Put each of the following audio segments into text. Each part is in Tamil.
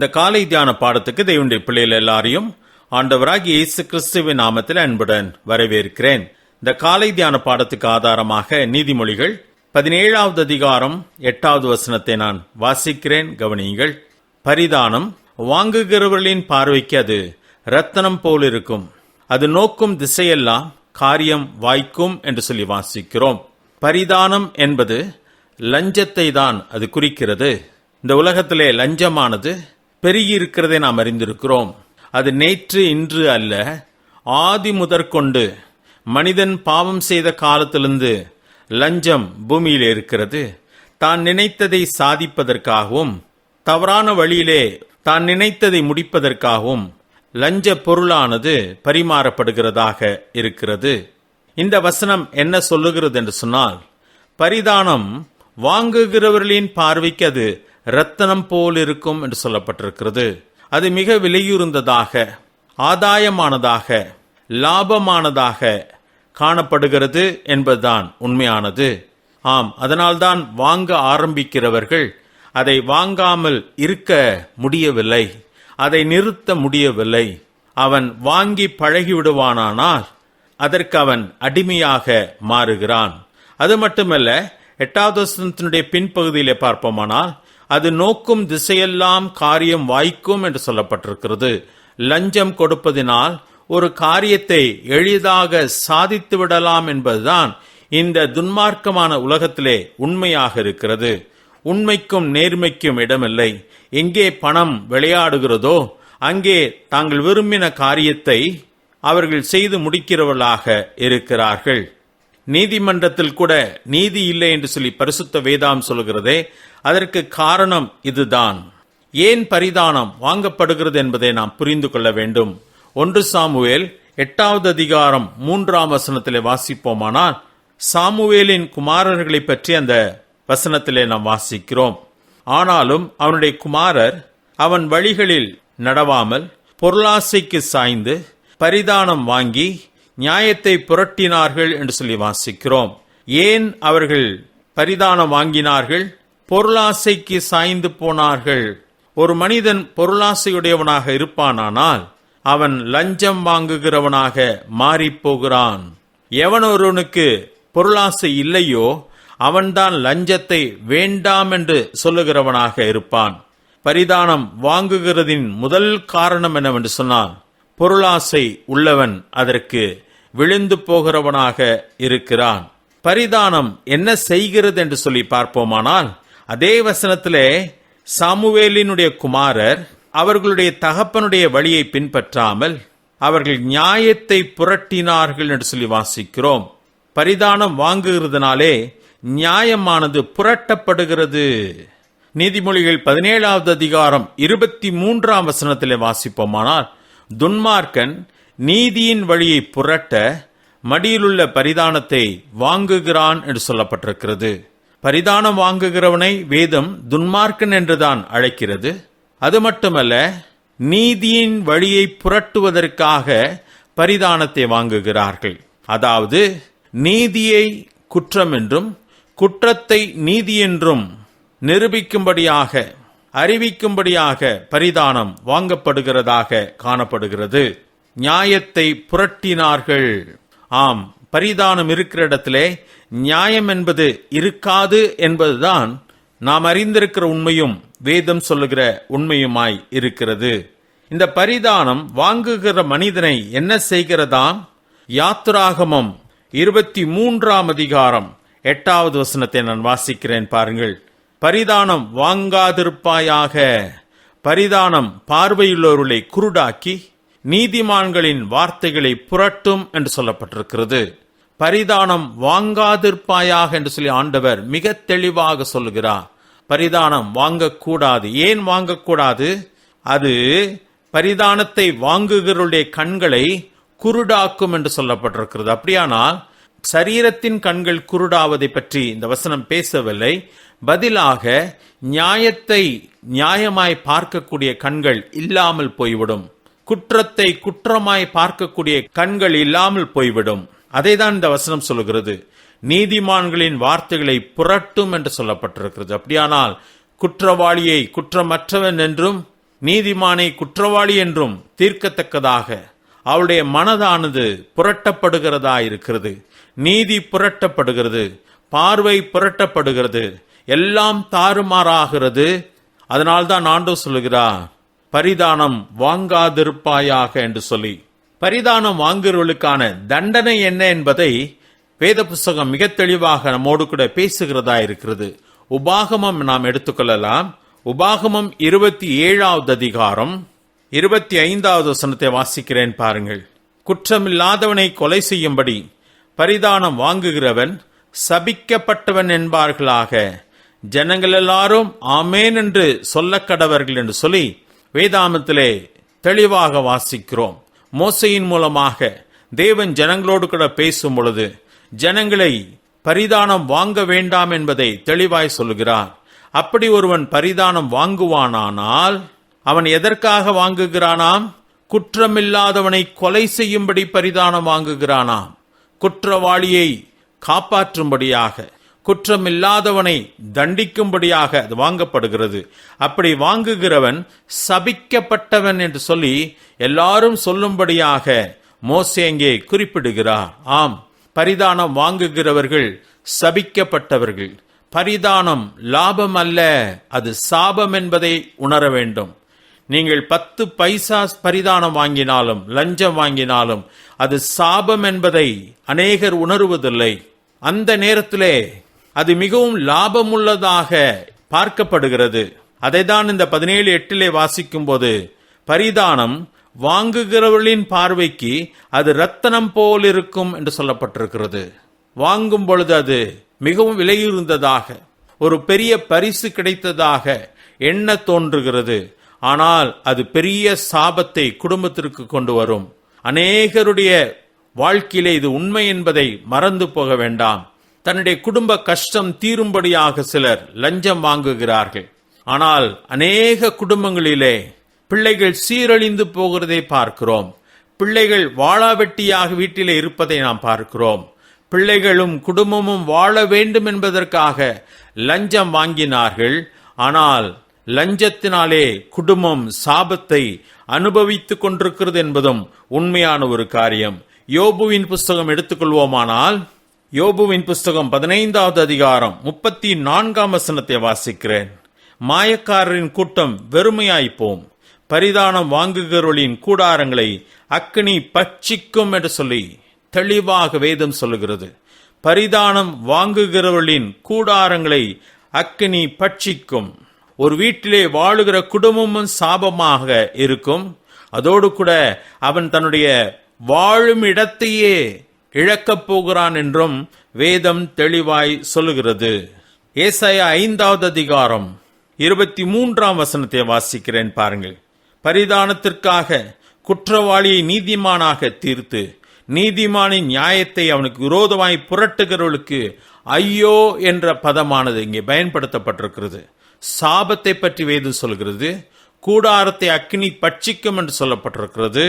இந்த காலை தியான பாடத்துக்கு தெய்வனுடைய பிள்ளைகள் எல்லாரையும் ஆண்டவராகி இயேசு கிறிஸ்துவின் நாமத்தில் அன்புடன் வரவேற்கிறேன். இந்த காலை தியான பாடத்துக்கு ஆதாரமாக நீதிமொழிகள் பதினேழாவது அதிகாரம் எட்டாவது வசனத்தை நான் வாசிக்கிறேன். கவனியுங்கள். பரிதானம் வாங்குகிறவர்களின் பார்வைக்கு அது ரத்தனம் போல் இருக்கும். அது நோக்கும் திசையெல்லாம் காரியம் வாய்க்கும் என்று சொல்லி வாசிக்கிறோம். பரிதானம் என்பது லஞ்சத்தை தான் அது குறிக்கிறது. இந்த உலகத்திலே லஞ்சமானது பெருகியிருக்கிறதை நாம் அறிந்திருக்கிறோம். அது நேற்று இன்று அல்ல. ஆதி முதற்கொண்டு மனிதன் பாவம் செய்த காலத்திலிருந்து லஞ்சம் பூமியில் இருக்கிறது. தான் நினைத்ததை சாதிப்பதற்காகவும் தவறான வழியிலே தான் நினைத்ததை முடிப்பதற்காகவும் லஞ்ச பொருளானது பரிமாறப்படுகிறதாக இருக்கிறது. இந்த வசனம் என்ன சொல்லுகிறது என்று சொன்னால் பரிதானம் வாங்குகிறவர்களின் பார்வைக்கு அது இரத்தனம் போல் இருக்கும் என்று சொல்லப்பட்டிருக்கிறது. அது மிக விலையுறந்ததாக ஆதாயமானதாக லாபமானதாக காணப்படுகிறது என்பதுதான் உண்மையானது. ஆம் அதனால்தான் வாங்க ஆரம்பிக்கிறவர்கள் அதை வாங்காமல் இருக்க முடியவில்லை. அதை நிறுத்த முடியவில்லை. அவன் வாங்கி பழகிவிடுவானானால் அதற்கு அவன் அடிமையாக மாறுகிறான். அது மட்டுமல்ல எட்டாவது வசனத்தினுடைய பின்பகுதியிலே பார்ப்போமானால் அது நோக்கும் திசையெல்லாம் காரியம் வாய்க்கும் என்று சொல்லப்பட்டிருக்கிறது. லஞ்சம் கொடுப்பதினால் ஒரு காரியத்தை எளிதாக சாதித்து விடலாம் என்பதுதான் இந்த துன்மார்க்கமான உலகத்திலே உண்மையாக இருக்கிறது. உண்மைக்கும் நேர்மைக்கும் இடமில்லை. எங்கே பணம் விளையாடுகிறதோ அங்கே தாங்கள் விரும்பின காரியத்தை அவர்கள் செய்து முடிக்கிறவர்களாக இருக்கிறார்கள். நீதிமன்றத்தில் கூட நீதி இல்லை என்று சொல்லி பரிசுத்த வேதாம் சொல்கிறதே அதற்கு காரணம் இதுதான். ஏன் பரிதானம் வாங்கப்படுகிறது என்பதை நாம் புரிந்து கொள்ள வேண்டும். ஒன்று சாமுவேல் எட்டாவது அதிகாரம் மூன்றாம் வசனத்திலே வாசிப்போமானால் சாமுவேலின் குமாரர்களை பற்றி அந்த வசனத்திலே நாம் வாசிக்கிறோம். ஆனாலும் அவனுடைய குமாரர் அவன் வழிகளில் நடவாமல் பொருளாசைக்கு சாய்ந்து பரிதானம் வாங்கி நியாயத்தை புரட்டினார்கள் என்று சொல்லி வாசிக்கிறோம். ஏன் அவர்கள் பரிதானம் வாங்கினார்கள்? பொருளாசைக்கு சாய்ந்து போனார்கள். ஒரு மனிதன் பொருளாசையுடையவனாக இருப்பானானால் அவன் லஞ்சம் வாங்குகிறவனாக மாறிப்போகிறான். எவனொருவனுக்கு பொருளாசை இல்லையோ அவன்தான் லஞ்சத்தை வேண்டாம் என்று சொல்லுகிறவனாக இருப்பான். பரிதானம் வாங்குகிறதின் முதல் காரணம் என்னவென்று சொன்னால் பொருளாசை உள்ளவன் அதற்கு விழுந்து போகிறவனாக இருக்கிறான். பரிதானம் என்ன செய்கிறது என்று சொல்லி பார்ப்போமானால் அதே வசனத்திலே சாமுவேலினுடைய குமாரர் அவர்களுடைய தகப்பனுடைய வழியை பின்பற்றாமல் அவர்கள் நியாயத்தை புரட்டினார்கள் என்று சொல்லி வாசிக்கிறோம். பரிதானம் வாங்குகிறதுனாலே நியாயமானது புரட்டப்படுகிறது. நீதிமொழிகள் பதினேழாவது அதிகாரம் இருபத்தி மூன்றாம் வசனத்திலே வாசிப்போமானால் துன்மார்க்கன் நீதியின் வழியை புரட்ட மடியிலுள்ள பரிதானத்தை வாங்குகிறான் என்று சொல்லப்பட்டிருக்கிறது. பரிதானம் வாங்குகிறவனை வேதம் துன்மார்க்கன் என்றுதான் அழைக்கிறது. அது மட்டுமல்ல நீதியின் வழியை புரட்டுவதற்காக பரிதானத்தை வாங்குகிறார்கள். அதாவது நீதியை குற்றம் என்றும் குற்றத்தை நீதி என்றும் நிரூபிக்கும்படியாக அறிவிக்கும்படியாக பரிதானம் வாங்கப்படுகிறதாக காணப்படுகிறது. நியாயத்தை புரட்டினார்கள். ஆம் பரிதானம் இருக்கிற இடத்திலே நியாயம் என்பது இருக்காது என்பதுதான் நாம் அறிந்திருக்கிற உண்மையும் வேதம் சொல்லுகிற உண்மையுமாய் இருக்கிறது. இந்த பரிதானம் வாங்குகிற மனிதனை என்ன செய்கிறதாம்? யாத்ராகமம் இருபத்தி மூன்றாம் அதிகாரம் எட்டாவது வசனத்தை நான் வாசிக்கிறேன் பாருங்கள். பரிதானம் வாங்காதிருப்பாயாக. பரிதானம் பார்வையுள்ளவர்களை குருடாக்கி நீதிமான்களின் வார்த்தைகளை புரட்டும் என்று சொல்லப்பட்டிருக்கிறது. பரிதானம் வாங்காதிருப்பாயாக என்று சொல்லி ஆண்டவர் மிக தெளிவாக சொல்கிறார் பரிதானம் வாங்கக்கூடாது. ஏன் வாங்கக்கூடாது? அது பரிதானத்தை வாங்குகிறவருடைய கண்களை குருடாக்கும் என்று சொல்லப்பட்டிருக்கிறது. அப்படியானால் சரீரத்தின் கண்கள் குருடாவதை பற்றி இந்த வசனம் பேசவில்லை. பதிலாக நியாயத்தை நியாயமாய் பார்க்கக்கூடிய கண்கள் இல்லாமல் போய்விடும். குற்றத்தை குற்றமாய் பார்க்கக்கூடிய கண்கள் இல்லாமல் போய்விடும். அதைதான் இந்த வசனம் சொல்லுகிறது. நீதிமான்களின் வார்த்தைகளை புரட்டும் என்று சொல்லப்பட்டிருக்கிறது. அப்படியானால் குற்றவாளியை குற்றமற்றவன் என்றும் நீதிமானை குற்றவாளி என்றும் தீர்க்கத்தக்கதாக அவளுடைய மனதானது புரட்டப்படுகிறதா இருக்கிறது. நீதி புரட்டப்படுகிறது பார்வை புரட்டப்படுகிறது எல்லாம் தாறுமாறாகிறது. அதனால்தான் ஆண்டோ சொல்லுகிறார் பரிதானம் வாங்காதிருப்பாயாக என்று சொல்லி பரிதானம் வாங்குகிறவர்களுக்கான தண்டனை என்ன என்பதை வேத புஸ்தகம் மிக தெளிவாக நம்மோடு கூட பேசுகிறதா இருக்கிறது. உபாகமம் நாம் எடுத்துக்கொள்ளலாம். உபாகமம் இருபத்தி ஏழாவது அதிகாரம் இருபத்தி ஐந்தாவது வசனத்தை வாசிக்கிறேன் பாருங்கள். குற்றமில்லாதவனை கொலை செய்யும்படி பரிதானம் வாங்குகிறவன் சபிக்கப்பட்டவன் என்பார்களாக. ஜனங்கள் எல்லாரும் ஆமேன் என்று சொல்லக்கடவர்கள் என்று சொல்லி வேதாமத்திலே தெளிவாக வாசிக்கிறோம். மோசையின் மூலமாக தேவன் ஜனங்களோடு கூட பேசும் பொழுது ஜனங்களை பரிதானம் வாங்க வேண்டாம் என்பதை தெளிவாய் சொல்கிறார். அப்படி ஒருவன் பரிதானம் வாங்குவானானால் அவன் எதற்காக வாங்குகிறானாம்? குற்றமில்லாதவனை கொலை செய்யும்படி பரிதானம் வாங்குகிறானாம். குற்றவாளியை காப்பாற்றும்படியாக. குற்றமில்லாதவனை தண்டிக்கும்படியாக அது வாங்கப்படுகிறது. அப்படி வாங்குகிறவன் சபிக்கப்பட்டவன் என்று சொல்லி எல்லாரும் சொல்லும்படியாக மோசே அங்கே குறிப்பிடுகிறார். ஆம் பரிதானம் வாங்குகிறவர்கள் சபிக்கப்பட்டவர்கள். பரிதானம் லாபம் அல்ல அது சாபம் என்பதை உணர வேண்டும். நீங்கள் பத்து பைசா பரிதானம் வாங்கினாலும் லஞ்சம் வாங்கினாலும் அது சாபம் என்பதை அநேகர் உணருவதில்லை. அந்த நேரத்திலே அது மிகவும் லாபமுள்ளதாக பார்க்கப்படுகிறது. அதைதான் இந்த பதினேழு எட்டிலே வாசிக்கும் போது பரிதானம் வாங்குகிறவர்களின் பார்வைக்கு அது ரத்தனம் போல் இருக்கும் என்று சொல்லப்பட்டிருக்கிறது. வாங்கும் பொழுது அது மிகவும் விலையுறந்ததாக ஒரு பெரிய பரிசு கிடைத்ததாக எண்ண தோன்றுகிறது. ஆனால் அது பெரிய சாபத்தை குடும்பத்திற்கு கொண்டு வரும். அநேகருடைய வாழ்க்கையிலே இது உண்மை என்பதை மறந்து போக வேண்டாம். தன்னுடைய குடும்ப கஷ்டம் தீரும்படியாக சிலர் லஞ்சம் வாங்குகிறார்கள். ஆனால் அநேக குடும்பங்களிலே பிள்ளைகள் சீரழிந்து போகிறதை பார்க்கிறோம். பிள்ளைகள் வாழாவெட்டியாக வீட்டிலே இருப்பதை நாம் பார்க்கிறோம். பிள்ளைகளும் குடும்பமும் வாழ வேண்டும் என்பதற்காக லஞ்சம் வாங்கினார்கள். ஆனால் லஞ்சத்தினாலே குடும்பம் சாபத்தை அனுபவித்துக் கொண்டிருக்கிறது என்பதும் உண்மையான ஒரு காரியம். யோபுவின் புஸ்தகம் எடுத்துக்கொள்வோமானால் யோபுவின் புஸ்தகம் பதினைந்தாவது அதிகாரம் முப்பத்தி நான்காம் வசனத்தை வாசிக்கிறேன். மாயக்காரரின் கூட்டம் வெறுமையாய்ப்போம். பரிதானம் வாங்குகிறவர்களின் கூடாரங்களை அக்னி பட்சிக்கும் என்று சொல்லி தெளிவாக வேதம் சொல்லுகிறது. பரிதானம் வாங்குகிறவர்களின் கூடாரங்களை அக்னி பட்சிக்கும். ஒரு வீட்டிலே வாழுகிற குடும்பமும் சாபமாக இருக்கும். அதோடு கூட அவன் தன்னுடைய வாழும் இடத்தையே இழக்கப் போகிறான் என்றும் வேதம் தெளிவாய் சொல்லுகிறது. ஏசாய ஐந்தாவது அதிகாரம் இருபத்தி மூன்றாம் வசனத்தை வாசிக்கிறேன் பாருங்கள். பரிதானத்திற்காக குற்றவாளியை நீதிமானாக தீர்த்து நீதிமானின் நியாயத்தை அவனுக்கு விரோதமாய் புரட்டுகிறவளுக்கு ஐயோ என்ற பதமானது இங்கே பயன்படுத்தப்பட்டிருக்கிறது. சாபத்தை பற்றி வேதம் சொல்கிறது கூடாரத்தை அக்னி பட்சிக்கும் என்று சொல்லப்பட்டிருக்கிறது.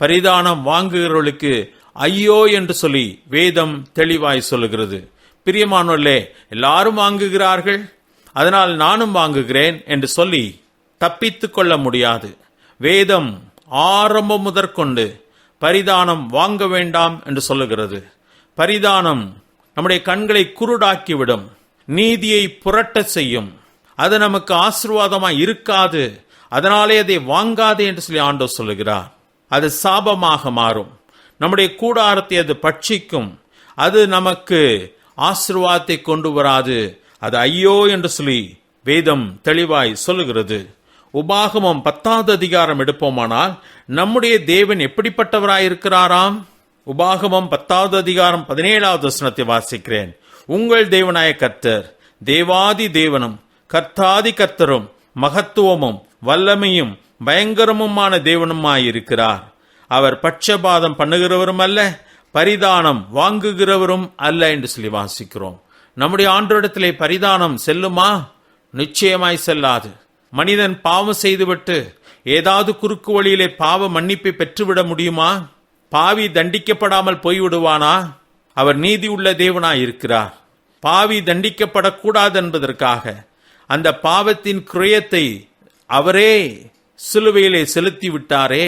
பரிதானம் வாங்குகிறவர்களுக்கு ஐயோ என்று சொல்லி வேதம் தெளிவாய் சொல்லுகிறது. பிரியமானோர்களே எல்லாரும் வாங்குகிறார்கள். அதனால் நானும் வாங்குகிறேன் என்று சொல்லி தப்பித்து கொள்ள முடியாது. வேதம் ஆரம்பம் முதற்கொண்டு பரிதானம் வாங்க வேண்டாம் என்று சொல்லுகிறது. பரிதானம் நம்முடைய கண்களை குருடாக்கிவிடும். நீதியை புரட்ட செய்யும். அது நமக்கு ஆசீர்வாதமாக இருக்காது. அதனாலே அதை வாங்காதே என்று சொல்லி ஆண்டோ சொல்லுகிறார். அது சாபமாக மாறும். நம்முடைய கூடாரத்தை அது பட்சிக்கும். அது நமக்கு ஆசிர்வாதத்தை கொண்டு வராது. அது ஐயோ என்று சொல்லி வேதம் தெளிவாய் சொல்லுகிறது. உபாகமம் பத்தாவது அதிகாரம் எடுப்போமானால் நம்முடைய தேவன் எப்படிப்பட்டவராயிருக்கிறாராம்? உபாகமம் பத்தாவது அதிகாரம் பதினேழாவது வசனத்தை வாசிக்கிறேன். உங்கள் தேவனாய கர்த்தர் தேவாதி தேவனும் கர்த்தாதி கர்த்தரும் மகத்துவமும் வல்லமையும் பயங்கரமுமான தேவனுமாயிருக்கிறார். அவர் பட்சபாதம் பண்ணுகிறவரும் அல்ல பரிதானம் வாங்குகிறவரும் அல்ல என்று சொல்லி வாசிக்கிறோம். நம்முடைய ஆண்டோடத்திலே பரிதானம் செல்லுமா? நிச்சயமாய் செல்லாது. மனிதன் பாவம் செய்துவிட்டு ஏதாவது குறுக்கு வழியிலே பாவ மன்னிப்பை பெற்றுவிட முடியுமா? பாவி தண்டிக்கப்படாமல் போய்விடுவானா? அவர் நீதி உள்ள தேவனாய் இருக்கிறார் பாவி தண்டிக்கப்படக்கூடாது என்பதற்காக அந்த பாவத்தின் குறையத்தை அவரே சிலுவையிலே செலுத்தி விட்டாரே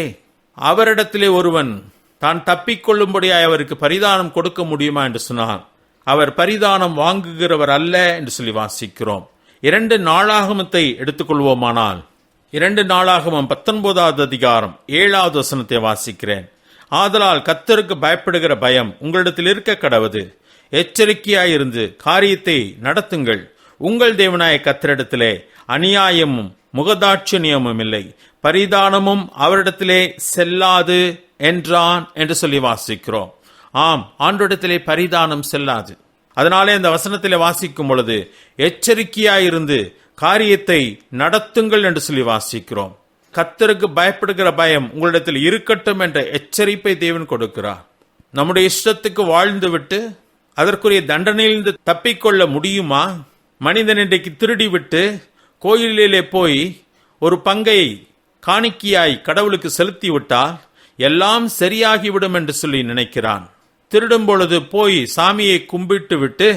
அவரிடத்திலே ஒருவன் தான் தப்பிக்கொள்ளும்படியாய் அவருக்கு பரிதானம் கொடுக்க முடியுமா என்று சொன்னார் அவர் பரிதானம் வாங்குகிறவர் அல்ல என்று சொல்லி வாசிக்கிறோம். இரண்டு நாளாகமத்தை எடுத்துக்கொள்வோமானால் இரண்டு நாளாகமம் பத்தொன்பதாவது அதிகாரம் ஏழாவது வசனத்தை வாசிக்கிறேன். ஆதலால் கத்தருக்கு பயப்படுகிற பயம் உங்களிடத்தில் இருக்க கடவுது. எச்சரிக்கையாயிருந்து காரியத்தை நடத்துங்கள். உங்கள் தேவனாய கத்தரிடத்திலே அநியாயமும் முகதாட்சணியமும் இல்லை பரிதானமும் அவரிடத்திலே செல்லாது என்றான் என்று சொல்லி வாசிக்கிறோம். ஆம் ஆண்டோடத்திலே பரிதானம் செல்லாது. அதனாலே அந்த வசனத்திலே வாசிக்கும் பொழுது எச்சரிக்கையாயிருந்து காரியத்தை நடத்துங்கள் என்று சொல்லி வாசிக்கிறோம். கத்தருக்கு பயப்படுகிற பயம் உங்களிடத்தில் இருக்கட்டும் என்ற எச்சரிப்பை தேவன் கொடுக்கிறார். நம்முடைய இஷ்டத்துக்கு வாழ்ந்து விட்டு அதற்குரிய தண்டனையிலிருந்து தப்பிக்கொள்ள முடியுமா? மனிதன் இன்றைக்கு திருடி விட்டு கோயிலிலே போய் ஒரு பங்கை காணிக்கையாய் கடவுளுக்கு செலுத்தி விட்டால் எல்லாம் சரியாகிவிடும் என்று சொல்லி நினைக்கிறான். திருடும் பொழுது போய் சாமியை கும்பிட்டு விட்டு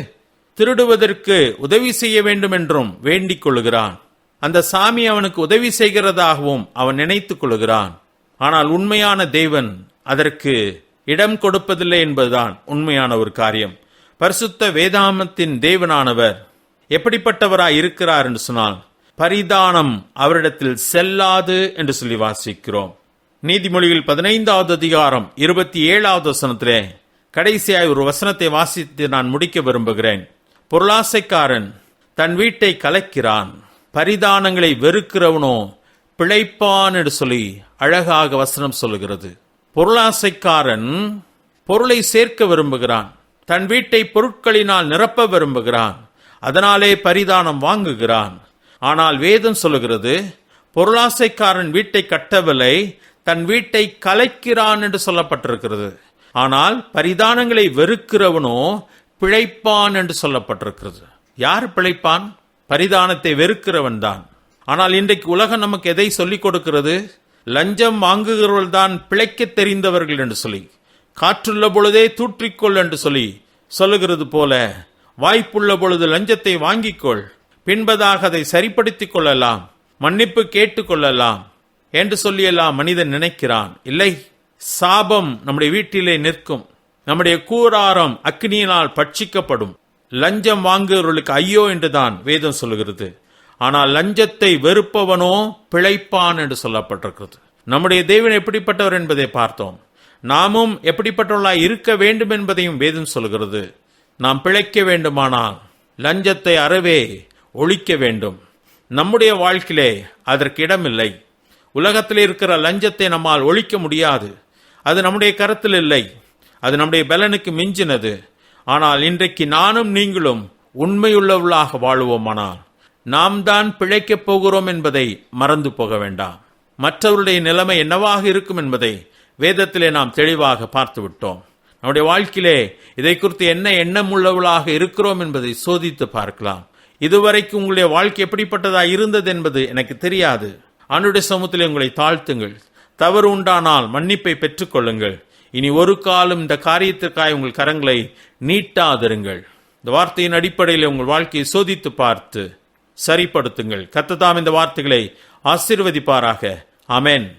திருடுவதற்கு உதவி செய்ய வேண்டும் என்றும் வேண்டிக் கொள்கிறான். அந்த சாமி அவனுக்கு உதவி செய்கிறதாகவும் அவன் நினைத்துக் கொள்கிறான். ஆனால் உண்மையான தேவன் அதற்கு இடம் கொடுப்பதில்லை என்பதுதான் உண்மையான ஒரு காரியம். பரிசுத்த வேதாமத்தின் தேவனானவர் எப்படிப்பட்டவராய் இருக்கிறார் என்று சொன்னால் பரிதானம் அவரிடத்தில் செல்லாது என்று சொல்லி வாசிக்கிறோம். நீதிமொழியில் பதினைந்தாவது அதிகாரம் இருபத்தி ஏழாவது வசனத்திலே கடைசியாய் ஒரு வசனத்தை வாசித்து நான் முடிக்க விரும்புகிறேன். பொருளாசைக்காரன் தன் வீட்டை கலைக்கிறான் பரிதானங்களை வெறுக்கிறவனோ பிழைப்பான் என்று சொல்லி அழகாக வசனம் சொல்லுகிறது. பொருளாசைக்காரன் பொருளை சேர்க்க விரும்புகிறான் தன் வீட்டை பொருட்களினால் நிரப்ப விரும்புகிறான் அதனாலே பரிதானம் வாங்குகிறான். ஆனால் வேதம் சொல்லுகிறது பொருளாசைக்காரன் வீட்டை கட்டவில்லை தன் வீட்டை கலைக்கிறான் என்று சொல்லப்பட்டிருக்கிறது. ஆனால் பரிதானங்களை வெறுக்கிறவனோ பிழைப்பான் என்று சொல்லப்பட்டிருக்கிறது. யார் பிழைப்பான்? பரிதானத்தை வெறுக்கிறவன் தான் ஆனால் இன்றைக்கு உலகம் நமக்கு எதை சொல்லிக் கொடுக்கிறது? லஞ்சம் வாங்குகிறவர்கள் தான் பிழைக்க தெரிந்தவர்கள் என்று சொல்லி காற்றுள்ள பொழுதே தூற்றிக்கொள் என்று சொல்லி சொல்லுகிறது போல வாய்ப்புள்ள பொழுது லஞ்சத்தை வாங்கிக்கொள். பின்பதாக அதை சரிப்படுத்திக் கொள்ளலாம் மன்னிப்பு கேட்டுக்கொள்ளலாம் என்று சொல்லியெல்லாம் மனிதன் நினைக்கிறான். இல்லை சாபம் நம்முடைய வீட்டிலே நிற்கும். நம்முடைய கூறாரம் அக்னியினால் பட்சிக்கப்படும். லஞ்சம் வாங்குகிறவர்களுக்கு ஐயோ என்றுதான் வேதம் சொல்லுகிறது. ஆனால் லஞ்சத்தை வெறுப்பவனோ பிழைப்பான் என்று சொல்லப்பட்டிருக்கிறது. நம்முடைய தேவன் எப்படிப்பட்டவர் என்பதை பார்த்தோம். நாமும் எப்படிப்பட்டவர்களாய் இருக்க வேண்டும் என்பதையும் வேதம் சொல்கிறது நாம் பிழைக்க வேண்டுமானால் லஞ்சத்தை அறவே ஒழிக்க வேண்டும். நம்முடைய வாழ்க்கையிலே அதற்கு இடமில்லை. உலகத்தில் இருக்கிற லஞ்சத்தை நம்மால் ஒழிக்க முடியாது. அது நம்முடைய கருத்தில் இல்லை. அது நம்முடைய பலனுக்கு மிஞ்சினது. ஆனால் இன்றைக்கு நானும் நீங்களும் உண்மையுள்ளவர்களாக வாழுவோமானால் நாம் தான் பிழைக்கப் போகிறோம் என்பதை மறந்து போக வேண்டாம். மற்றவருடைய நிலைமை என்னவாக இருக்கும் என்பதை வேதத்திலே நாம் தெளிவாக பார்த்து விட்டோம் நம்முடைய வாழ்க்கையிலே இதை குறித்து என்ன எண்ணம் உள்ளவர்களாக இருக்கிறோம் என்பதை சோதித்து பார்க்கலாம். இதுவரைக்கும் உங்களுடைய வாழ்க்கை எப்படிப்பட்டதாக இருந்தது என்பது எனக்கு தெரியாது. ஆண்டுடைய சமூகத்தில் உங்களை தாழ்த்துங்கள். தவறு உண்டானால் மன்னிப்பை பெற்றுக்கொள்ளுங்கள். இனி ஒரு காலம் இந்த காரியத்திற்காக உங்கள் கரங்களை நீட்டாதிருங்கள். இந்த வார்த்தையின் அடிப்படையில் உங்கள் வாழ்க்கையை சோதித்து பார்த்து சரிப்படுத்துங்கள். கத்ததாம் இந்த வார்த்தைகளை ஆசிர்வதிப்பாராக. அமேன்